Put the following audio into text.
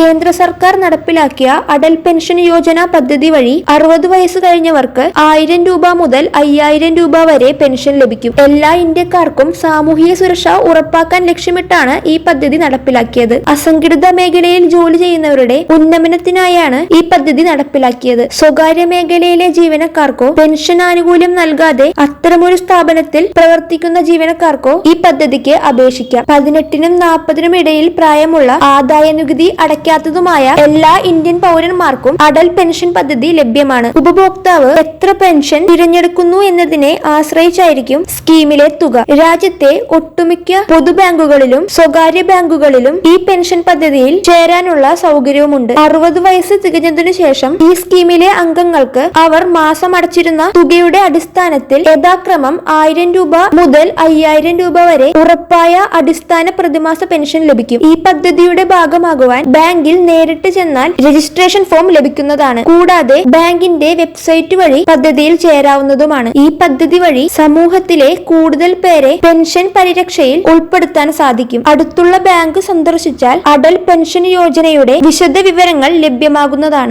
കേന്ദ്ര സർക്കാർ നടപ്പിലാക്കിയ അടൽ പെൻഷൻ യോജന പദ്ധതി വഴി അറുപത് വയസ്സ് കഴിഞ്ഞവർക്ക് ആയിരം രൂപ മുതൽ അയ്യായിരം രൂപ വരെ പെൻഷൻ ലഭിക്കും. എല്ലാ ഇന്ത്യക്കാർക്കും സാമൂഹിക സുരക്ഷ ഉറപ്പാക്കാൻ ലക്ഷ്യമിട്ടാണ് ഈ പദ്ധതി നടപ്പിലാക്കിയത്. അസംഘടിത മേഖലയിൽ ജോലി ചെയ്യുന്നവരുടെ ഉന്നമനത്തിനായാണ് ഈ പദ്ധതി നടപ്പിലാക്കിയത്. സ്വകാര്യ മേഖലയിലെ ജീവനക്കാർക്കോ പെൻഷൻ ആനുകൂല്യം നൽകാതെ അത്തരമൊരു സ്ഥാപനത്തിൽ പ്രവർത്തിക്കുന്ന ജീവനക്കാർക്കോ ഈ പദ്ധതിക്ക് അപേക്ഷിക്കാം. പതിനെട്ടിനും നാൽപ്പതിനും ഇടയിൽ പ്രായമുള്ള ആദായ നികുതി അടയ്ക്കാത്തതുമായ എല്ലാ ഇന്ത്യൻ പൗരന്മാർക്കും അടൽ പെൻഷൻ പദ്ധതി ലഭ്യമാണ്. ഉപഭോക്താവ് എത്ര പെൻഷൻ തിരഞ്ഞെടുക്കുന്നു എന്നതിനെ ആശ്രയിച്ചായിരിക്കും സ്കീമിലെ തുക. രാജ്യത്തെ ഒട്ടുമിക്ക പൊതു ബാങ്കുകളിലും സ്വകാര്യ ബാങ്കുകളിലും ഈ പെൻഷൻ പദ്ധതിയിൽ ചേരാനുള്ള സൗകര്യവുമുണ്ട്. അറുപത് വയസ്സ് തികഞ്ഞതിനു ശേഷം ഈ സ്കീമിലെ അംഗങ്ങൾക്ക് അവർ മാസം അടച്ചിരുന്ന തുകയുടെ അടിസ്ഥാനത്തിൽ യഥാക്രമം ആയിരം രൂപ മുതൽ അയ്യായിരം രൂപ വരെ ഉറപ്പായ അടിസ്ഥാന പ്രതിമാസ പെൻഷൻ ലഭിക്കും. ഈ പദ്ധതിയുടെ ഭാഗമാകുവാൻ ബാങ്കിൽ നേരിട്ട് ചെന്നാൽ രജിസ്ട്രേഷൻ ഫോം ലഭിക്കുന്നതാണ്. കൂടാതെ ബാങ്കിന്റെ വെബ്സൈറ്റ് വഴി പദ്ധതിയിൽ ചേരാവുന്നതുമാണ്. ഈ പദ്ധതി വഴി സമൂഹത്തിലെ കൂടുതൽ പേരെ പെൻഷൻ പരിരക്ഷയിൽ ഉൾപ്പെടുത്താൻ സാധിക്കും. അടുത്തുള്ള ബാങ്ക് സന്ദർശിച്ചാൽ അടൽ പെൻഷൻ യോജനയുടെ വിശദ വിവരങ്ങൾ ലഭ്യമാകുന്നതാണ്.